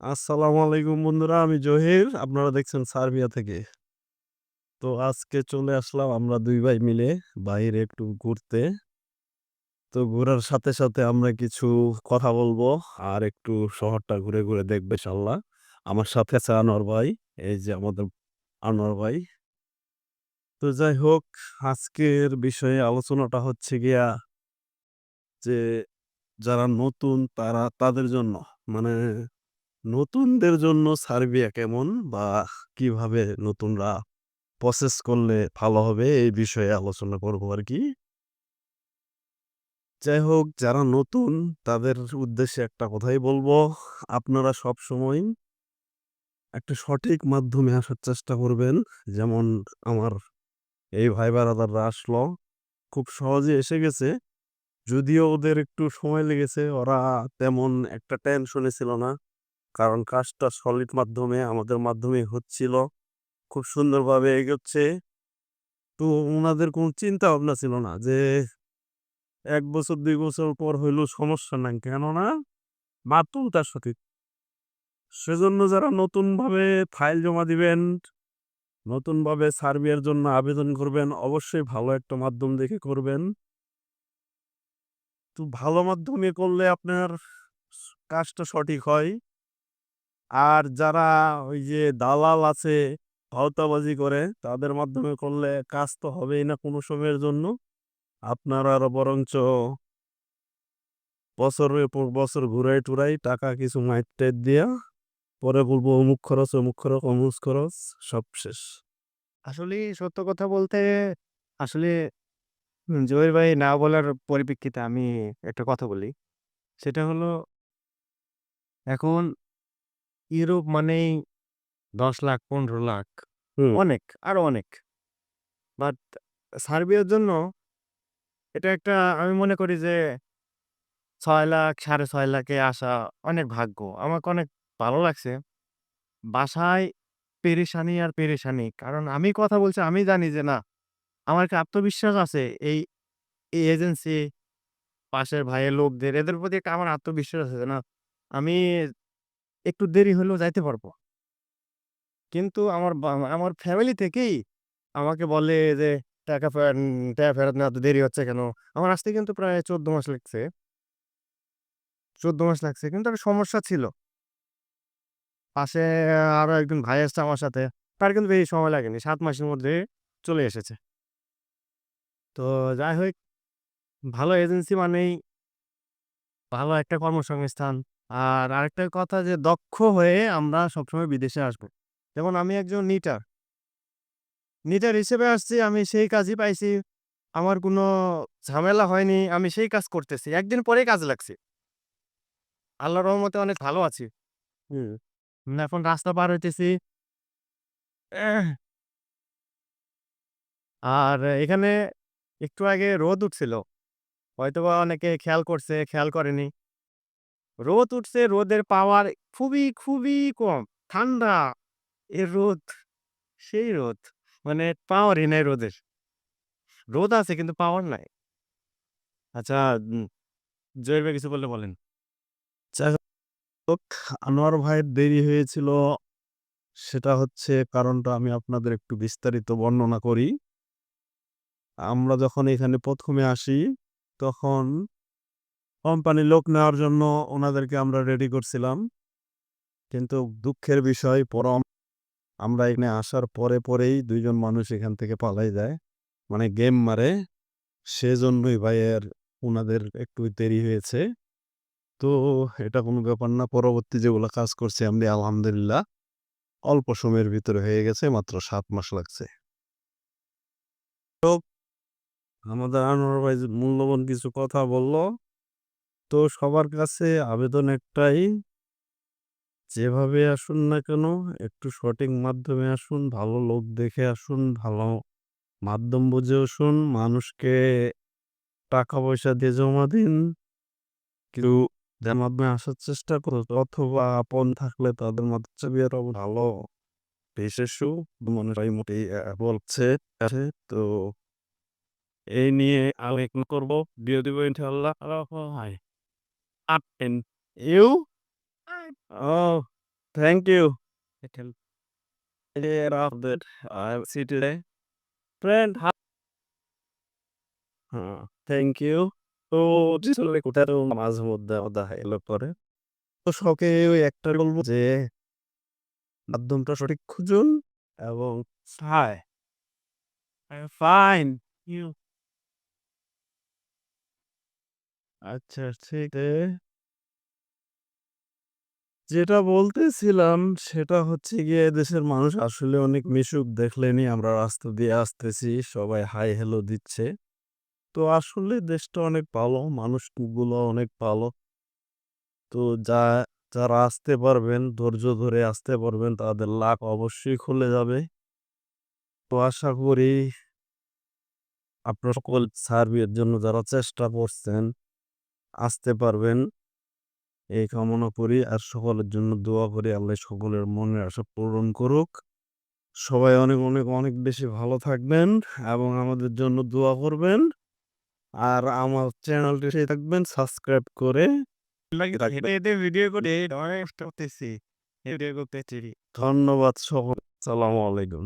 আসসালামু আলাইকুম বন্ধুরা। আমি জহির। আপনারা দেখছেন সার্বিয়া থেকে। তো আজকে চলে আসলাম আমরা দুই ভাই মিলে বাইরে একটু ঘুরতে। তো ঘোরার সাথে, সাথে আমরা কিছু কথা বলব। আর একটু শহরটা ঘুরে, ঘুরে দেখবে ইনশাআল্লাহ। আমার সাথে আছে আনোয়ার ভাই। এই যে আমাদের আনোয়ার ভাই। তো যাই হোক আজকের বিষয়ে আলোচনাটা হচ্ছে গিয়া যে যারা নতুন তারা তাদের জন্য মানে নতুনদের জন্য সার্বিয়া কেমন বা কীভাবে নতুনরা প্রসেস করলে ভালো হবে এই বিষয়ে আলোচনা করব আরকি। যাই হোক যারা নতুন তাদের উদ্দেশ্যে একটা কথাই বলব, আপনারা সবসময় একটা সঠিক মাধ্যমে আসার চেষ্টা করবেন। যেমন আমার এই ভাই ব্রাদাররা আসলো। খুব সহজে এসে গেছে। যদিও ওদের একটু সময় লেগেছে। ওরা তেমন একটা টেনশনে ছিল না। কারণ কাজটা সলিড মাধ্যমে আমাদের মাধ্যমে হচ্ছিল। খুব সুন্দরভাবে এগোচ্ছে। তো ওনাদের কোনো চিন্তা ভাবনা ছিল না যে এক বছর দুই বছর পর হইলেও সমস্যা নাই। কেননা মাধ্যমটা সঠিক। সেজন্য যারা নতুনভাবে ফাইল জমা দিবেন, নতুনভাবে সার্বিয়ার জন্য আবেদন করবেন, অবশ্যই ভালো একটা মাধ্যম দেখে করবেন। তো ভালো মাধ্যমে করলে আপনার কাজটা সঠিক হয়। আর যারা ওই যে দালাল আছে, ভাওতাবাজি করে তাদের মাধ্যমে করলে কাজ তো হবেই না কোনো সময়ের জন্য। আপনার আরও বরঞ্চ বছরের পর বছর ঘুরাই টুরাই টাকা কিছু মাইর-টাইর দিয়া পরে বলব অমুক খরচ, অমুক খরচ, অমুক খরচ সব শেষ। আসলে সত্য কথা বলতে আসলে জহির ভাই না বলার পরিপ্রেক্ষিতে আমি একটা কথা বলি। সেটা হলো এখন ইউরোপ মানেই ১০ লাখ, ১৫ লাখ অনেক, আরও অনেক। বাট সার্বিয়ার জন্য এটা একটা আমি মনে করি যে ছয় লাখ, ৬.৫ লাখে আসা অনেক ভাগ্য। আমাকে অনেক ভালো লাগছে। বাসায় পেরেশানি আর পেরেশানি। কারণ আমি কথা বলছি আমি জানি যে না, আমার একটা আত্মবিশ্বাস আছে এই, এই এজেন্সি, পাশের ভাইয়ের লোকদের এদের প্রতি একটা আমার আত্মবিশ্বাস আছে না, আমি একটু দেরি হলেও যাইতে পারব। কিন্তু আমার আমার ফ্যামিলি থেকেই আমাকে বলে যে, "টাকা টাকা ফেরত এত দেরি হচ্ছে কেন?" আমার আসতে কিন্তু প্রায় ১৪ মাস লাগছে। ১৪ মাস লাগছে। কিন্তু একটা সমস্যা ছিল। পাশে আরও একজন ভাই আসছে আমার সাথে। তার কিন্তু বেশি সময় লাগেনি। সাত মাসের মধ্যে চলে এসেছে। তো যাই হোক, ভালো এজেন্সি মানেই ভালো একটা কর্মসংস্থান। আর আরেকটা কথা যে দক্ষ হয়ে আমরা সবসময় বিদেশে আসব। যেমন আমি একজন নিটার। নিটার হিসেবে আসছি, আমি সেই কাজই পাইছি। আমার কোনো ঝামেলা হয়নি। আমি সেই কাজ করতেছি। একদিন পরেই কাজ লাগছে আল্লাহর রহমতে অনেক ভালো আছি। হুম। এখন রাস্তা পার হইতেছি। আর এখানে একটু আগে রোদ উঠছিল। হয়তোবা অনেকে খেয়াল করছে, খেয়াল করেনি। রোদ উঠছে, রোদের পাওয়ার খুবই, খুবই কম। ঠান্ডা। এ রোদ, সেই রোদ। মানে পাওয়ারই নাই রোদের। রোদ আছে কিন্তু পাওয়ার নাই। আচ্ছা জহির ভাই কিছু বললে বলেন। আনোয়ার ভাইয়ের দেরি হয়েছিল সেটা হচ্ছে কারণটা আমি আপনাদের একটু বিস্তারিত বর্ণনা করি। আমরা যখন এখানে প্রথমে আসি তখন কোম্পানির লোক নেওয়ার জন্য ওনাদেরকে আমরা রেডি করছিলাম। কিন্তু দুঃখের বিষয় পরম আমরা এখানে আসার পরে, পরেই দুইজন মানুষ এখান থেকে পালাই যায়। মানে গেম মারে। সেজন্যই ভাইয়ের ওনাদের একটু দেরি হয়েছে। তো এটা কোনো ব্যাপার না। পরবর্তী যেগুলো কাজ করছি আমি আলহামদুলিল্লাহ অল্প সময়ের ভিতরে হয়ে গেছে। মাত্র সাত মাস লাগছে। আমাদের আনোয়ার ভাই মূল্যবান কিছু কথা বলল। তো সবার কাছে আবেদন একটাই যেভাবে আসুন না কেন একটু সঠিক মাধ্যমে আসুন, ভালো লোক দেখে আসুন, ভালো মাধ্যম বুঝে আসুন, মানুষকে টাকা-পয়সা দিয়ে জমা দিন। কেউ যার মাধ্যমে আসার চেষ্টা করুন অথবা আপন থাকলে তাদের মাধ্যমে আরও ভালো বিশেষও মনে হয় মোটেই বলছে তো এই নিয়ে আলোচনা করব। ভিডিও দিব ইনশাআল্লাহ। হাই। আপেন ইউ? ও Thank you. Clear of that. I see today. Friend, hi. হ্যাঁ, থ্যাংক ইউ। তো আসলে কোথাও মাঝে মধ্যে দেখা এলো পরে। তো সবকে ওই একটাই বলব যে মাধ্যমটা সঠিক খুঁজুন এবং Hi. I'm আচ্ছা ঠিক। যেটা বলতেছিলাম সেটা হচ্ছে গিয়ে দেশের মানুষ আসলে অনেক মিশুক দেখলেনই আমরা রাস্তা দিয়ে আসতেছি। সবাই হাই হ্যালো দিচ্ছে। তো আসলে দেশটা অনেক ভালো, মানুষগুলো অনেক ভালো। তো যা যারা আসতে পারবেন, ধৈর্য ধরে আসতে পারবেন তাদের লাক অবশ্যই খুলে যাবে। তো আশা করি আপনার সকল সার্বিয়ার জন্য যারা চেষ্টা করছেন আসতে পারবেন। এই কামনা করি আর সকলের জন্য দোয়া করি আল্লাহ সকলের মনের আশা পূরণ করুক। সবাই অনেক, অনেক, অনেক বেশি ভালো থাকবেন এবং আমাদের জন্য দোয়া করবেন। আর আমার চ্যানেলটি সাথে থাকবেন সাবস্ক্রাইব করে ভিডিও করে। ধন্যবাদ সকল। আসসালামু আলাইকুম।